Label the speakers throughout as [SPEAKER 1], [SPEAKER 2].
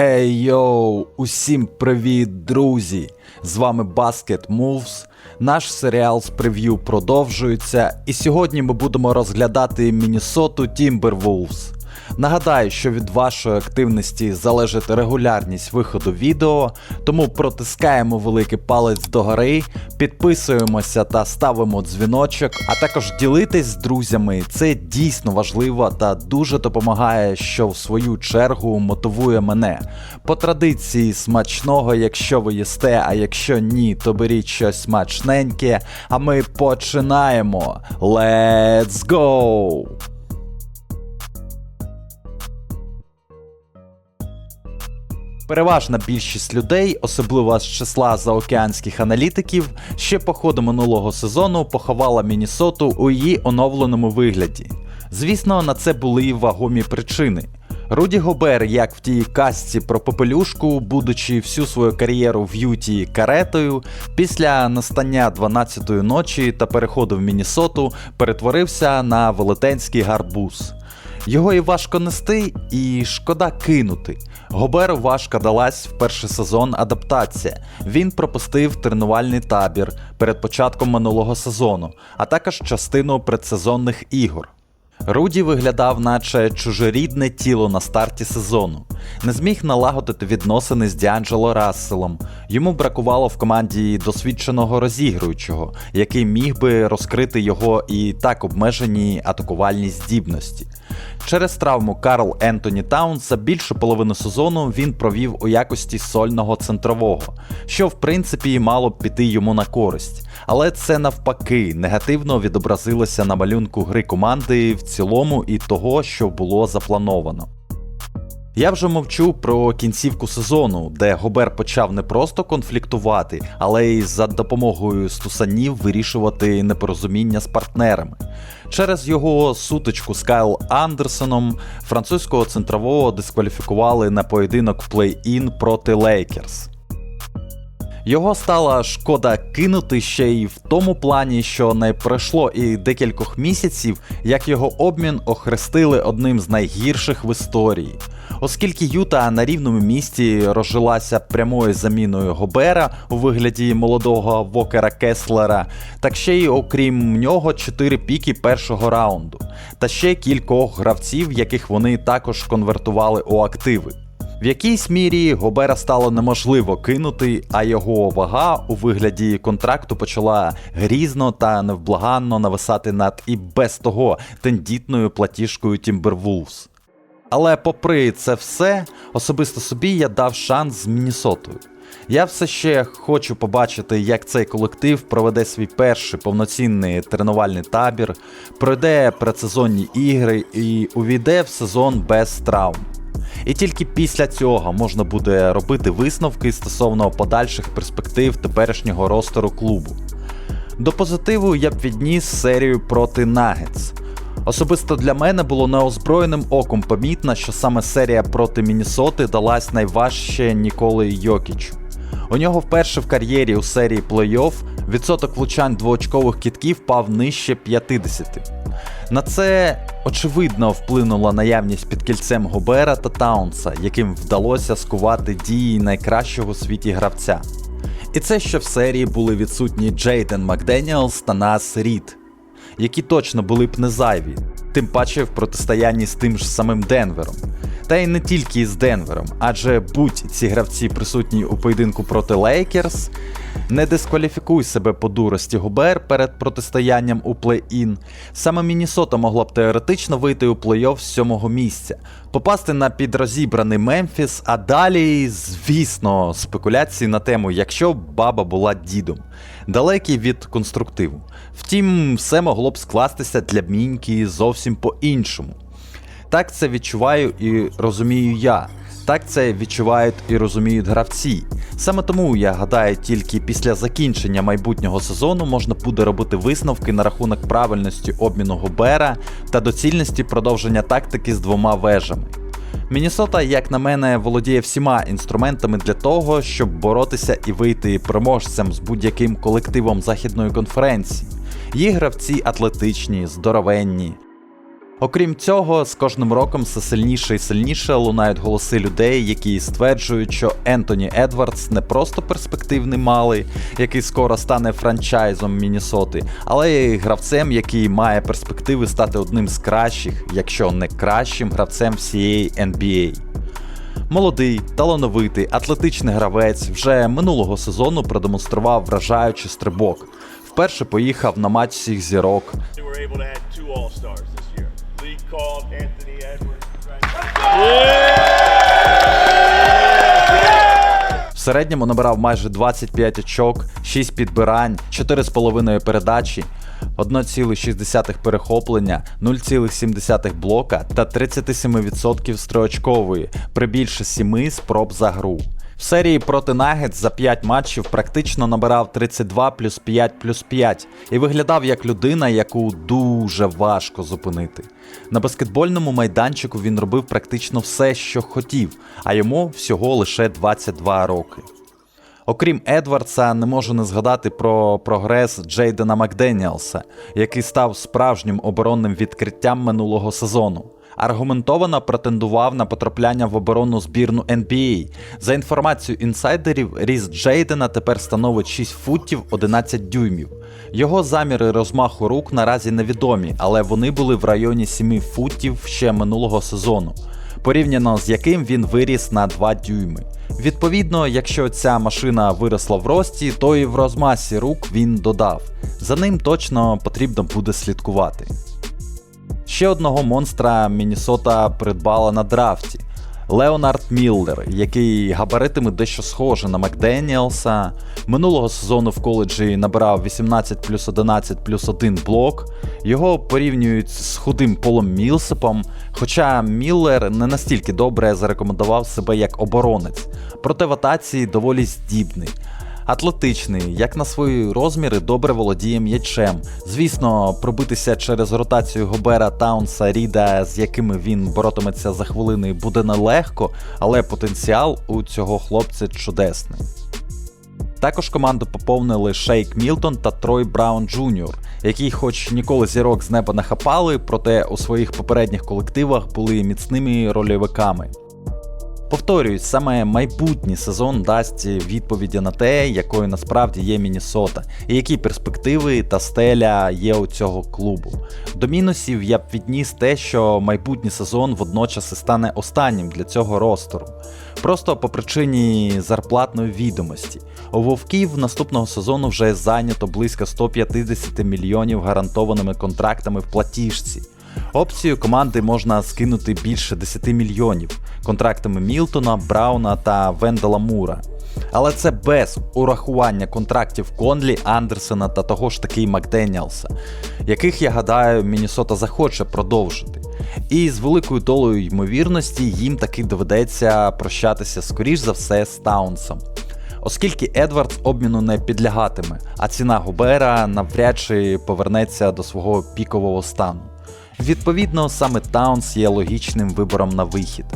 [SPEAKER 1] Ей йоу, усім привіт, друзі! З вами Basket Moves. Наш серіал з прев'ю продовжується, і сьогодні ми будемо розглядати Міннесоту Timberwolves. Нагадаю, що від вашої активності залежить регулярність виходу відео, тому протискаємо великий палець догори, підписуємося та ставимо дзвіночок, а також ділитесь з друзями. Це дійсно важливо та дуже допомагає, що в свою чергу мотивує мене. По традиції смачного, якщо ви їсте, а якщо ні, то беріть щось смачненьке. А ми починаємо. Let's go! Переважна більшість людей, особливо з числа заокеанських аналітиків, ще по ходу минулого сезону поховала Міннесоту у її оновленому вигляді. Звісно, на це були й вагомі причини. Руді Гобер, як в тій казці про попелюшку, будучи всю свою кар'єру в Юті каретою, після настання 12-ї ночі та переходу в Міннесоту перетворився на велетенський гарбуз. Його і важко нести, і шкода кинути. Гоберу важко далась в перший сезон адаптація. Він пропустив тренувальний табір перед початком минулого сезону, а також частину предсезонних ігор. Руді виглядав, наче чужорідне тіло на старті сезону. Не зміг налагодити відносини з Діанджело Расселом. Йому бракувало в команді досвідченого розігруючого, який міг би розкрити його і так обмежені атакувальні здібності. Через травму Карл Ентоні Таунса більшу половину сезону він провів у якості сольного центрового, що в принципі мало б піти йому на користь. Але це навпаки негативно відобразилося на малюнку гри команди в цілому і того, що було заплановано. Я вже мовчу про кінцівку сезону, де Гобер почав не просто конфліктувати, але й за допомогою стусанів вирішувати непорозуміння з партнерами. Через його сутичку з Кайл Андерсоном французького центрового дискваліфікували на поєдинок в плей-ін проти Лейкерс. Його стало шкода кинути ще й в тому плані, що не пройшло і декількох місяців, як його обмін охрестили одним з найгірших в історії. Оскільки Юта на рівному місці розжилася прямою заміною Гобера у вигляді молодого Вокера Кеслера, так ще й окрім нього 4 піки першого раунду, та ще кількох гравців, яких вони також конвертували у активи. В якійсь мірі Гобера стало неможливо кинути, а його вага у вигляді контракту почала грізно та невблаганно нависати над і без того тендітною платіжкою Timberwolves. Але попри це все, особисто собі я дав шанс з Міннесотою. Я все ще хочу побачити, як цей колектив проведе свій перший повноцінний тренувальний табір, пройде предсезонні ігри і увійде в сезон без травм. І тільки після цього можна буде робити висновки стосовно подальших перспектив теперішнього ростеру клубу. До позитиву я б відніс серію проти Нагетс. Особисто для мене було неозброєним оком помітно, що саме серія проти Міннесоти далась найважче ніколи Йокічу. У нього вперше в кар'єрі у серії плей-офф відсоток влучань двоочкових кітків впав нижче 50. На це очевидно вплинула наявність під кільцем Гобера та Таунса, яким вдалося скувати дії найкращого у світі гравця. І це що в серії були відсутні Джейден Макденіелс та Нас Рід, які точно були б не зайві, тим паче в протистоянні з тим ж самим Денвером. Та й не тільки з Денвером, адже будь ці гравці присутні у поєдинку проти Лейкерс, не дискваліфікуй себе по дурості Губер перед протистоянням у плей-ін. Саме Міннесота могла б теоретично вийти у плей-офф з сьомого місця, попасти на підрозібраний Мемфіс, а далі, звісно, спекуляції на тему, якщо баба була дідом, далекі від конструктиву. Втім, все могло б скластися для міньки зовсім по-іншому. Так це відчуваю і розумію я. Так це відчувають і розуміють гравці. Саме тому я гадаю, тільки після закінчення майбутнього сезону можна буде робити висновки на рахунок правильності обміну Гобера та доцільності продовження тактики з двома вежами. Міннесота, як на мене, володіє всіма інструментами для того, щоб боротися і вийти переможцем з будь-яким колективом західної конференції. Її гравці атлетичні, здоровенні. Окрім цього, з кожним роком все сильніше і сильніше лунають голоси людей, які стверджують, що Ентоні Едвардс не просто перспективний малий, який скоро стане франчайзом Міннесоти, але й гравцем, який має перспективи стати одним з кращих, якщо не кращим гравцем всієї NBA. Молодий, талановитий, атлетичний гравець вже минулого сезону продемонстрував вражаючий стрибок. Вперше поїхав на матч всіх зірок,
[SPEAKER 2] called Anthony Edwards.
[SPEAKER 1] В середньому набирав майже 25 очок, 6 підбирань, 4,5 передачі, 1,6 перехоплення, 0,7 блока та 37% строочкової при більше 7 спроб за гру. В серії проти Нагетс за 5 матчів практично набирав 32 плюс 5 плюс 5 і виглядав як людина, яку дуже важко зупинити. На баскетбольному майданчику він робив практично все, що хотів, а йому всього лише 22 роки. Окрім Едвардса, не можу не згадати про прогрес Джейдена Макденіелса, який став справжнім оборонним відкриттям минулого сезону. Аргументовано претендував на потрапляння в оборонну збірну NBA. За інформацією інсайдерів, ріст Джейдена тепер становить 6 футів 11 дюймів. Його заміри розмаху рук наразі невідомі, але вони були в районі 7 футів ще минулого сезону, порівняно з яким він виріс на 2 дюйми. Відповідно, якщо ця машина виросла в рості, то і в розмасі рук він додав. За ним точно потрібно буде слідкувати. Ще одного монстра Міннесота придбала на драфті. Леонард Міллер, який габаритами дещо схожий на Макденіелса. Минулого сезону в коледжі набирав 18 плюс 11 плюс 1 блок. Його порівнюють з худим Полом Мілсепом, хоча Міллер не настільки добре зарекомендував себе як оборонець, проте в атаці доволі здібний. Атлетичний, як на свої розміри, добре володіє м'ячем. Звісно, пробитися через ротацію Гобера Таунса Ріда, з якими він боротиметься за хвилини, буде нелегко, але потенціал у цього хлопця чудесний. Також команду поповнили Шейк Мілтон та Трой Браун Джуніор, які, хоч ніколи зірок з неба не хапали, проте у своїх попередніх колективах були міцними рольовиками. Повторюють, саме майбутній сезон дасть відповіді на те, якою насправді є Міннесота, і які перспективи та стеля є у цього клубу. До мінусів я б відніс те, що майбутній сезон водночас і стане останнім для цього ростеру. Просто по причині зарплатної відомості. У вовків наступного сезону вже зайнято близько 150 мільйонів гарантованими контрактами в платіжці. Опцію команди можна скинути більше 10 мільйонів контрактами Мілтона, Брауна та Вендела Мура. Але це без урахування контрактів Конлі, Андерсена та того ж таки Макденіелса, яких я гадаю, Міннесота захоче продовжити. І з великою долею ймовірності їм таки доведеться прощатися скоріш за все з Таунсом. Оскільки Едвардс обміну не підлягатиме, а ціна Губера навряд чи повернеться до свого пікового стану. Відповідно, саме Таунс є логічним вибором на вихід.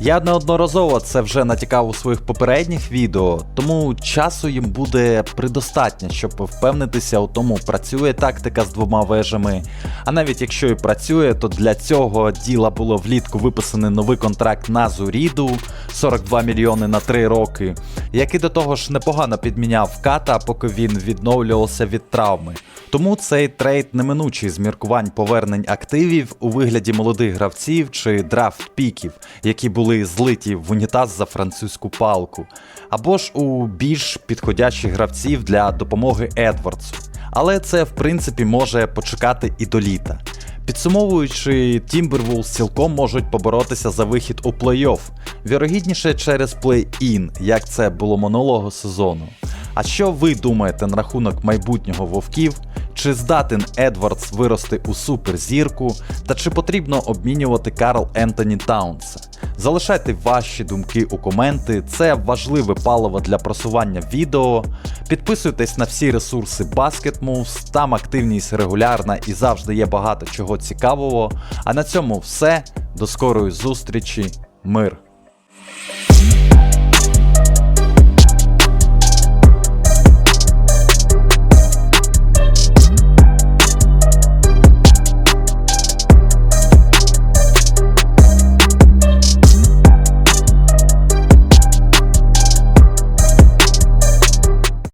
[SPEAKER 1] Я неодноразово це вже натякав у своїх попередніх відео, тому часу їм буде предостатньо, щоб впевнитися у тому, працює тактика з двома вежами. А навіть якщо і працює, то для цього діла було влітку виписаний новий контракт на Зуріду 42 мільйони на 3 роки, який до того ж непогано підміняв ката, поки він відновлювався від травми. Тому цей трейд неминучий з міркувань повернень активів у вигляді молодих гравців чи драфт піків, які були злиті в унітаз за французьку палку, або ж у більш підходящих гравців для допомоги Едвардсу. Але це в принципі може почекати і до літа. Підсумовуючи, Timberwolves цілком можуть поборотися за вихід у плей-офф, вірогідніше через плей-ін, як це було минулого сезону. А що ви думаєте на рахунок майбутнього вовків? Чи здатен Едвардс вирости у суперзірку, та чи потрібно обмінювати Карл Ентоні Таунса? Залишайте ваші думки у коменти, це важливе паливо для просування відео. Підписуйтесь на всі ресурси BasketMoves, там активність регулярна і завжди є багато чого цікавого. А на цьому все. До скорої зустрічі, мир!